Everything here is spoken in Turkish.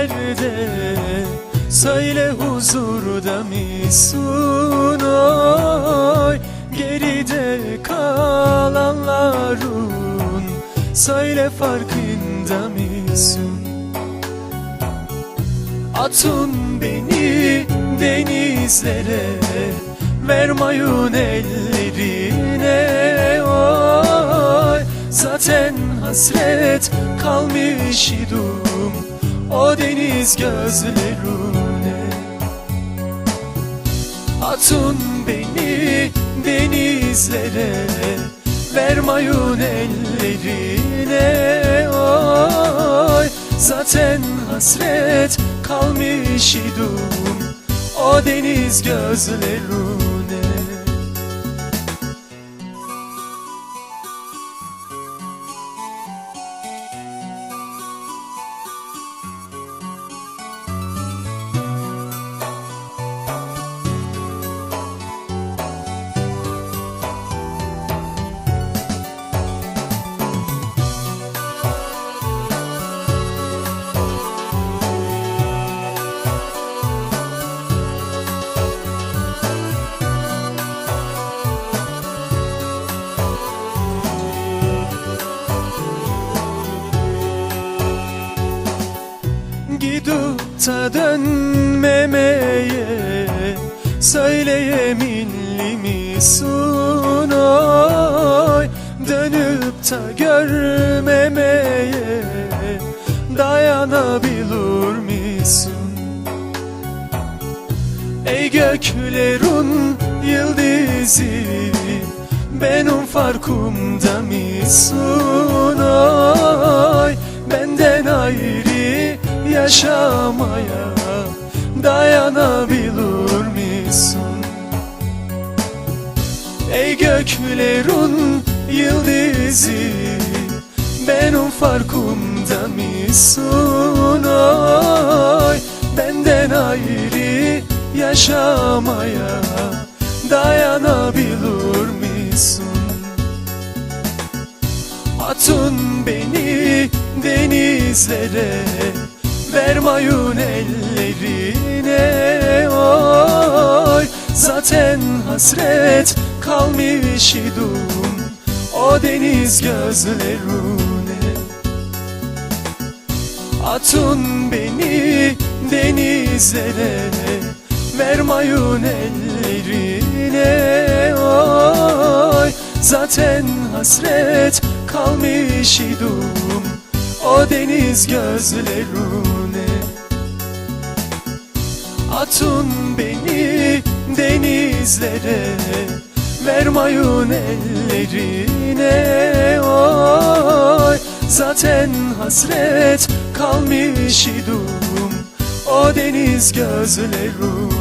nerede Söyle huzurda mısın oy Geride kalanların Söyle farkında mısın? Atın beni denizlere Vermayın ellerine. Oy Zaten hasret kalmış idim O deniz gözlerine Atın beni denizlere Vermayın ellerine. Oy Zaten hasret kalmış idim O deniz gözlerine Gidip ta dönmemeye Söyleyeminli misin oy? Dönüp ta görmemeye Dayanabilir misin Ey göklerin yıldızı Benim farkımda mısın oy? Benden ayrı yaşamaya Dayanabilir misin? Ey göklerin yıldızı Benim farkımda mısın? Oy Benden ayrı yaşamaya Dayanabilir misin? Atın beni denizlere Vermayın ellerine oy. Zaten hasret kalmış idim O deniz gözlerine. Atın beni denizlere Vermayın ellerine oy. Zaten hasret kalmış idim O deniz gözlerine Atın beni denizlere Vermayın ellerine oy Zaten hasret kalmış idim O deniz gözlerine